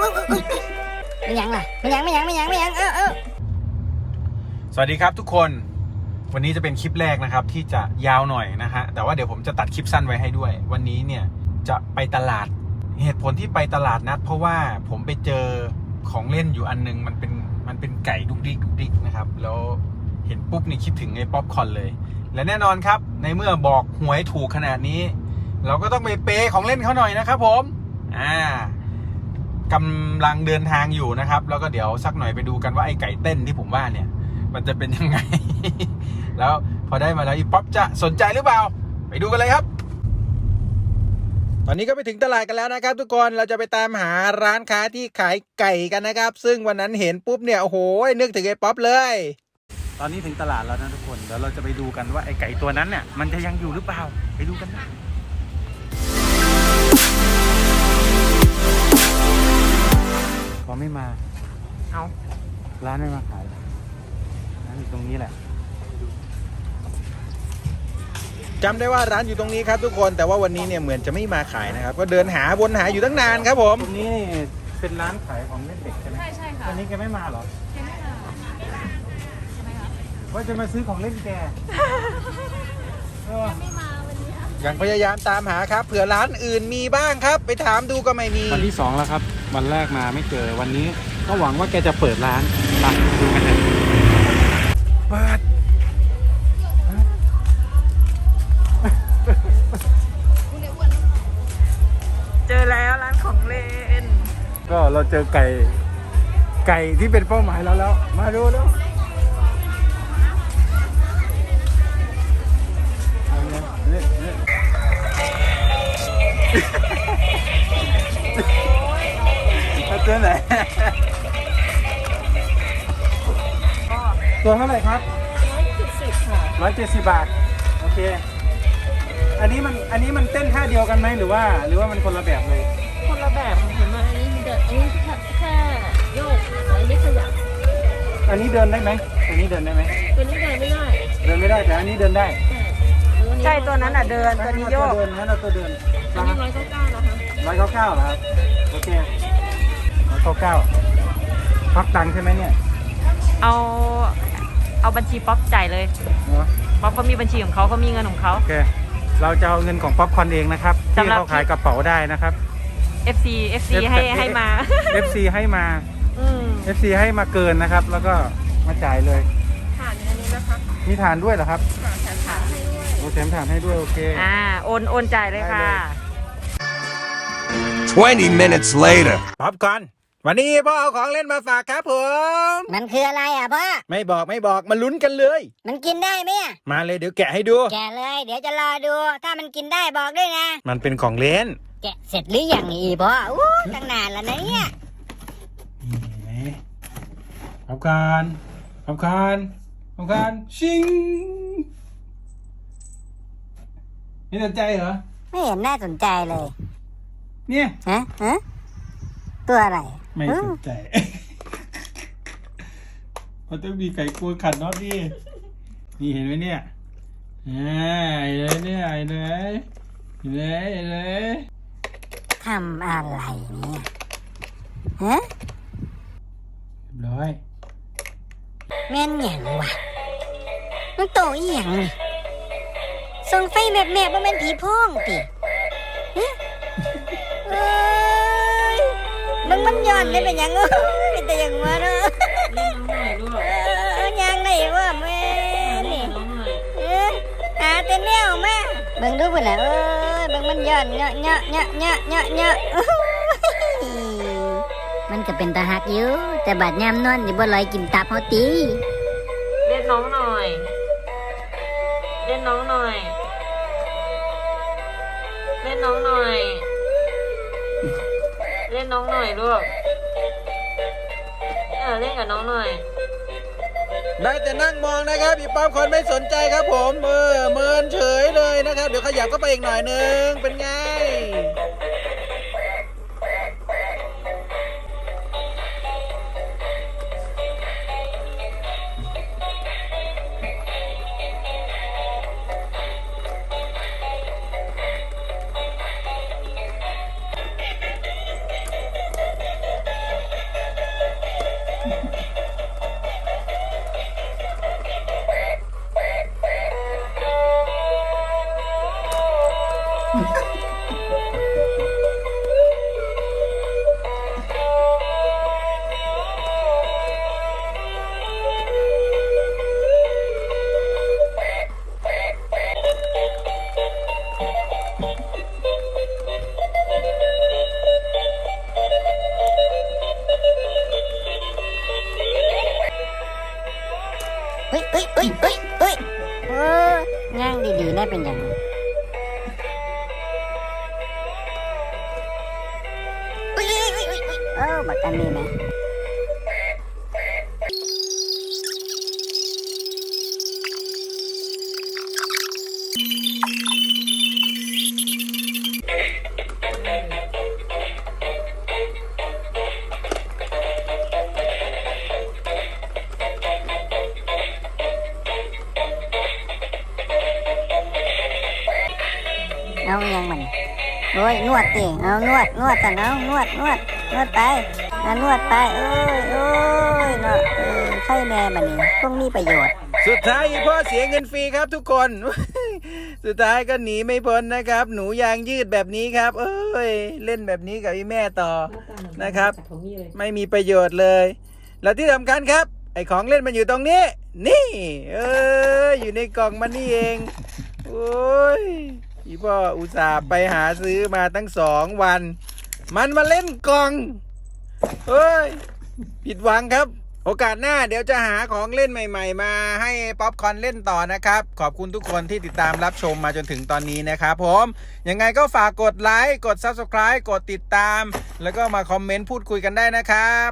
ไม่ยังล่ะไม่ยังไม่ยังไม่ยังไม่ยังเออเออสวัสดีครับทุกคนวันนี้จะเป็นคลิปแรกนะครับ ที่จะยาวหน่อยนะฮะแต่ว่าเดี๋ยวผมจะตัดคลิปสั้นไว้ให้ด้วย วันนี้เนี่ยจะไปตลาดเหตุผลที่ไปตลาดนัด เพราะว่าผมไปเจอของเล่นอยู่อันนึงมันเป็นมันเป็นไก่ดุกดิกดุกดิกนะครับแล้วเห็นปุ๊บนี่คิดถึงไอ้ป๊อปคอร์นเลย และแน่นอนครับ ในเมื่อบอกหวยถูกขนาดนี้ เราก็ต้องไปเปย์ของเล่นเขาหน่อยนะครับผมอ่า กำลังเดินทางอยู่นะครับ แล้วก็เดี๋ยวสักหน่อยไปดูกันว่าไอ้ไก่เต้นที่ผมว่าเนี่ย มันจะเป็นยังไง แล้วพอได้มาแล้วอีป๊อปจะสนใจหรือเปล่า ไปดูกันเลยครับ ตอนนี้ก็ไปถึงตลาดกันแล้วนะครับ ทุกคนเราจะไปตามหาร้านค้าที่ขายไก่กันนะครับ ซึ่งวันนั้นเห็นปุ๊บเนี่ยโอ้โหนึกถึงไอ้ป๊อปเลย ตอนนี้ถึงตลาดแล้วนะทุกคนเดี๋ยวเราจะไปดูกันว่าไอ้ไก่ตัวนั้นเนี่ยมันจะยังอยู่หรือเปล่า ไปดูกันนะ ไม่มา เอาร้านไม่มาขายร้านอยู่ตรงนี้แหละจำได้ว่าร้านอยู่ตรงนี้ครับทุกคนแต่ว่าวันนี้เนี่ยเหมือนจะไม่มาขายนะครับ ก็เดินหาวนหาอยู่ตั้งนานครับผม ตรงนี้เป็นร้านขายของเล่นเด็กใช่ไหมใช่ใช่ค่ะวันนี้แกไม่มาเหรอใช่ไหมคะทำไมคะว่าจะมาซื้อของเล่นแกเออไม่มาวันนี้ยังพยายามตามหาครับเผื่อร้านอื่นมีบ้างครับ ไปถามดูก็ไม่มีวันที่สองแล้วครับ วันแรกมาไม่เจอวันนี้ก็หวังว่าแกจะเปิดร้านไปดูกันเลยเปิดเจอแล้วร้านของเล่นก็เราเจอไก่ ไก่ที่เป็นเป้าหมายเราแล้ว มาดูแล้ว ตัวไหนตัวเท่าไหร่ครับ170ค่ะร้อยเจ็ดสิบบาท โอเค อันนี้มัน อันนี้มันเต้นท่าเดียวกันไหมหรือว่า หรือว่ามันคนละแบบเลย คนละแบบเห็นไหมอันนี้มีแต่อันนี้แค่แค่โยกอันนี้ขยับอันนี้เดินได้ไหมอันนี้เดินได้ไหม ตัวนี้เดินไม่ได้เดินไม่ได้แต่อันนี้เดินได้ใช่ตัวนั้นอะเดินตัวนี้โยก เดินงั้นเราตัวเดินอันนี้ร้อยเก้าเก้านะคะร้อยเก้าเก้าเหรอครับ โอเคร้อย เก้าเก้าพักตังค์ใช่ไหมเนี่ยเอาเอาบัญชีป๊อปจ่ายเลยเนาะป๊อปก็มีบัญชีของเขาเขามีเงินของเขา โอเค เราจะเอาเงินของป๊อปคอร์นเองนะครับที่สำหรับ เขาขายกระเป๋าได้นะครับ FC FC ให้ให้มา FC ให้มา อืม FC ให้มาเกินนะครับ แล้วก็มาจ่ายเลย ผ่านอันนี้นะคะมีฐานด้วยเหรอครับผ่านแถมผ่านให้ด้วย โอ้แถมฐานให้ด้วยโอเค อ่าโอนโอนจ่ายเลยค่ะ20 minutes later. ป๊อปคอร์น วันนี้พ่อเอาของเล่นมาฝากครับผม มันคืออะไรอะพ่อ ไม่บอกไม่บอกมาลุ้นกันเลย มันกินได้ไหมอะมาเลยเดี๋ยวแกะให้ดู แกะเลย เดี๋ยวจะรอดู ถ้ามันกินได้บอกด้วยนะ มันเป็นของเล่น แกะเสร็จหรือยังอีพ่ออู้ตั้งนานแล้วนะเนี่ยนี่ป๊อปคอร์นป๊อปคอร์นป๊อปคอร์นชิงนี่สนใจเหรอ ไม่เห็นน่าสนใจเลย เนี่ย ฮะ ฮะ ตัวอะไร ไม่เอสอนใจ มันต้องมีไก่กลัวขัดน็อตดินี่เห็นไหมเนี่ยอ่าไอ้เลยเนี่ยไอ้เลยไอ้เลยไอ้เลยทำอะไรเนี่ยฮะเรียบร้อยแม่นหยังวะมันโตอีหยังนี่ส่องไฟแมบแมบว่ามันผีโพ้องติฮะ นย้อนได้เป็นหยังเอ้ยเป็นแต่หยังวะเนาะเล่นน้องหน่อยด้วยเออยังได้ว่าแม่นี่น้องหน่อยเออหาแต่แนวมาเบิ่งดูพุ่นน่ะเอ้ยเบิ่งมันย้อนเนาะเนาะเนาะเนาะเนาะเนาะโอ้ยมันก็เป็นตาหักอยู่แต่บาดยามนอนอยู่บ่ลอยกินตับเฮาติเล่นน้องหน่อยเล่นน้องหน่อยเล่นน้องหน่อยเล่นน้องหน่อยลูกเอเล่นกับน้องหน่อย ได้แต่นั่งมองนะครับอีป๊อปคอนไม่สนใจครับผมเออเมินเฉยเลยนะครับ เดี๋ยวขยับก็ไปอีกหน่อยนึงเป็นไง ได้เป็นยังอุ๊ยอุ๊ยอุ๊ยอุ๊ยเออบักกันนี่ไหม เอายังมันโอ้ยนวดดิเอานวดนวดกันเอานวดนวดนวดไปเอานวดไปเอ้ยเอ้ยเนาะเออไข่แน่มันนี่พวกมีประโยชน์ สุดท้ายอีพ่อเสียเงินฟรีครับทุกคน สุดท้ายก็หนีไม่พ้นนะครับ หนูยางยืดแบบนี้ครับ เอ้ยเล่นแบบนี้กับพี่แม่ต่อนะครับ ไม่มีประโยชน์เลย แล้วที่สำคัญครับ ไอของเล่นมันอยู่ตรงนี้ นี่ เอออยู่ในกล่องมันนี่เอง โอ้ย อีพ่ออุตส่าห์ไปหาซื้อมาตั้งสองวัน มันมาเล่นกล่องเฮ้ย ผิดหวังครับ โอกาสหน้าเดี๋ยวจะหาของเล่นใหม่ ๆ มาให้ป๊อปคอนเล่นต่อนะครับ ขอบคุณทุกคนที่ติดตามรับชมมาจนถึงตอนนี้นะครับผม ยังไงก็ฝากกดไลค์ กด Subscribe กดติดตาม แล้วก็มาคอมเมนต์พูดคุยกันได้นะครับ